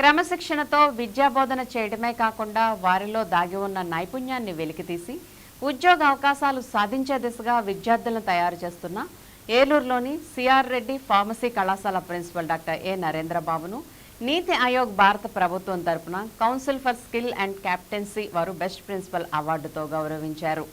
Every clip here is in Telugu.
క్రమశిక్షణతో విద్యాబోధన చేయడమే కాకుండా వారిలో దాగి ఉన్న నైపుణ్యాన్ని వెలికితీసి ఉద్యోగ అవకాశాలు సాధించే దిశగా విద్యార్థులను తయారు చేస్తున్న ఏలూరులోని సిఆర్ రెడ్డి ఫార్మసీ కళాశాల ప్రిన్సిపల్ డాక్టర్ ఏ నరేంద్రబాబును నీతి ఆయోగ్ భారత ప్రభుత్వం తరపున council for skill and captaincy వారు బెస్ట్ ప్రిన్సిపల్ అవార్డుతో గౌరవించారు.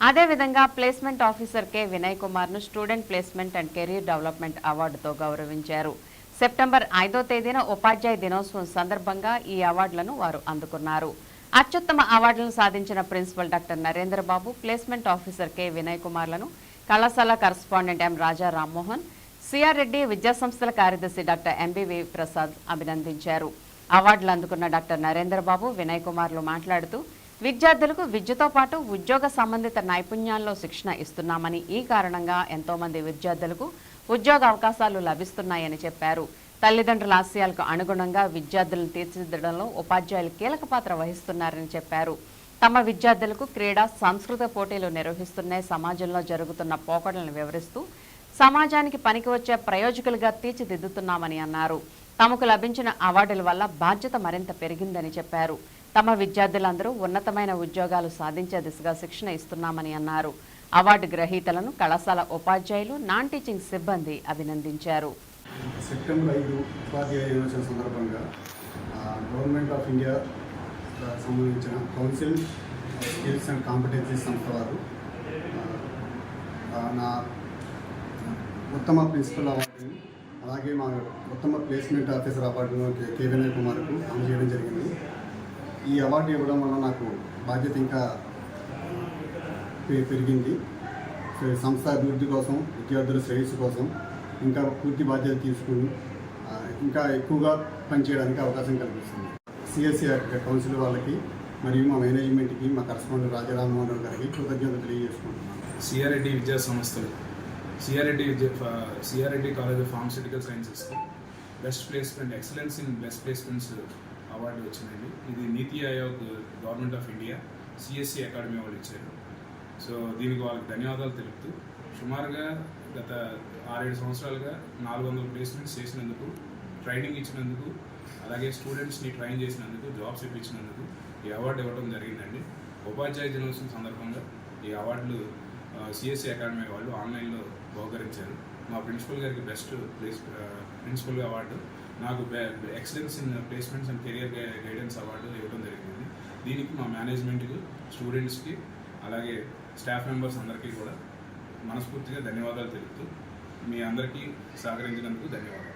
అదేవిధంగా placement officer K Vinay కుమార్ను student placement and career development అవార్డుతో గౌరవించారు. సెప్టెంబర్ ఐదో తేదీన ఉపాధ్యాయ దినోత్సవం సందర్భంగా ఈ అవార్డులను వారు అందుకున్నారు. అత్యుత్తమ అవార్డులను సాధించిన principal doctor Narendra Babu placement officer K. Vinay కుమార్లను కళాశాల correspondent M. Raja Rammohan CR Reddy విద్యాసంస్థల కార్యదర్శి డాక్టర్ ఎంబీవి ప్రసాద్ అభినందించారు. అవార్డులు అందుకున్న డాక్టర్ నరేంద్ర బాబు వినయ్ కుమార్లు మాట్లాడుతూ విద్యార్థులకు విద్యతో పాటు ఉద్యోగ సంబంధిత నైపుణ్యాల్లో శిక్షణ ఇస్తున్నామని ఈ కారణంగా ఎంతో మంది విద్యార్థులకు ఉద్యోగ అవకాశాలు లభిస్తున్నాయని చెప్పారు. తల్లిదండ్రుల ఆశయాలకు అనుగుణంగా విద్యార్థులను తీర్చిదిద్దడంలో ఉపాధ్యాయులు కీలక పాత్ర వహిస్తున్నారని చెప్పారు. తమ విద్యార్థులకు క్రీడా సంస్కృత పోటీలు నిర్వహిస్తున్నాయి. సమాజంలో జరుగుతున్న పోకడలను వివరిస్తూ సమాజానికి పనికి వచ్చే ప్రయోజకులుగా తీర్చిదిద్దుతున్నామని అన్నారు. తమకు లభించిన అవార్డుల వల్ల బాధ్యత మరింత పెరిగిందని చెప్పారు. తమ విద్యార్థులందరూ ఉన్నతమైన ఉద్యోగాలు సాధించే దిశగా శిక్షణ ఇస్తున్నామని అన్నారు. అవార్డు గ్రహీతలను కళాశాల ఉపాధ్యాయులు నాన్ టీచింగ్ సిబ్బంది అభినందించారు. సెప్టెంబర్ ఐదు ఉపాధ్యాయ దినోత్సవం సందర్భంగా గవర్నమెంట్ ఆఫ్ ఇండియా సంబంధించిన కౌన్సిల్ స్కిల్స్ అండ్ కాంపిటెన్సీ సంస్థ వారు నా ఉత్తమ ప్రిన్సిపల్ అవార్డు అలాగే మా ఉత్తమ ప్లేస్మెంట్ ఆఫీసర్ అవార్డును కే వినయ్ కుమార్కు అందజేయడం జరిగింది. ఈ అవార్డు ఇవ్వడం వల్ల నాకు బాధ్యత ఇంకా పెరిగింది. సంస్థ అభివృద్ధి కోసం విద్యార్థుల శ్రేయస్సు కోసం ఇంకా పూర్తి బాధ్యత తీసుకుని ఇంకా ఎక్కువగా పనిచేయడానికి అవకాశం కల్పిస్తుంది. సిఎస్సి కౌన్సిల్ వాళ్ళకి మరియు మా మేనేజ్మెంట్కి మా కరస్పాండెంట్ రాజారామోహన్ రావు గారికి కృతజ్ఞతలు తెలియజేసుకుంటున్నాను. సిఆర్రెడ్డి విద్యా సంస్థలు. సిఆర్ఎడ్డి విద్యా CR Reddy college of pharmaceutical sciences best placement excellence in best placements award వచ్చిందండి ఇది NITI Aayog government of India CSC academy వాళ్ళు ఇచ్చారు. సో దీనికి వాళ్ళకి ధన్యవాదాలు తెలుపుతూ సుమారుగా గత ఆరేడు సంవత్సరాలుగా నాలుగు వందల ప్లేస్మెంట్స్ చేసినందుకు ట్రైనింగ్ ఇచ్చినందుకు అలాగే స్టూడెంట్స్ని ట్రైన్ చేసినందుకు జాబ్స్ ఇప్పించినందుకు ఈ అవార్డు ఇవ్వడం జరిగిందండి. ఉపాధ్యాయ దినోత్సవం సందర్భంగా ఈ అవార్డులు సిఎస్సి అకాడమీ వాళ్ళు ఆన్లైన్లో బహుకరించారు. మా ప్రిన్సిపల్ గారికి బెస్ట్ ప్లేస్ ప్రిన్సిపల్ అవార్డు నాకు excellence in placements and career guidance award ఇవ్వడం జరిగింది దీనికి మా మేనేజ్మెంట్కి స్టూడెంట్స్కి అలాగే స్టాఫ్ మెంబర్స్ అందరికీ కూడా మనస్ఫూర్తిగా ధన్యవాదాలు తెలుపుతూ మీ అందరికీ సహకరించినందుకు ధన్యవాదాలు.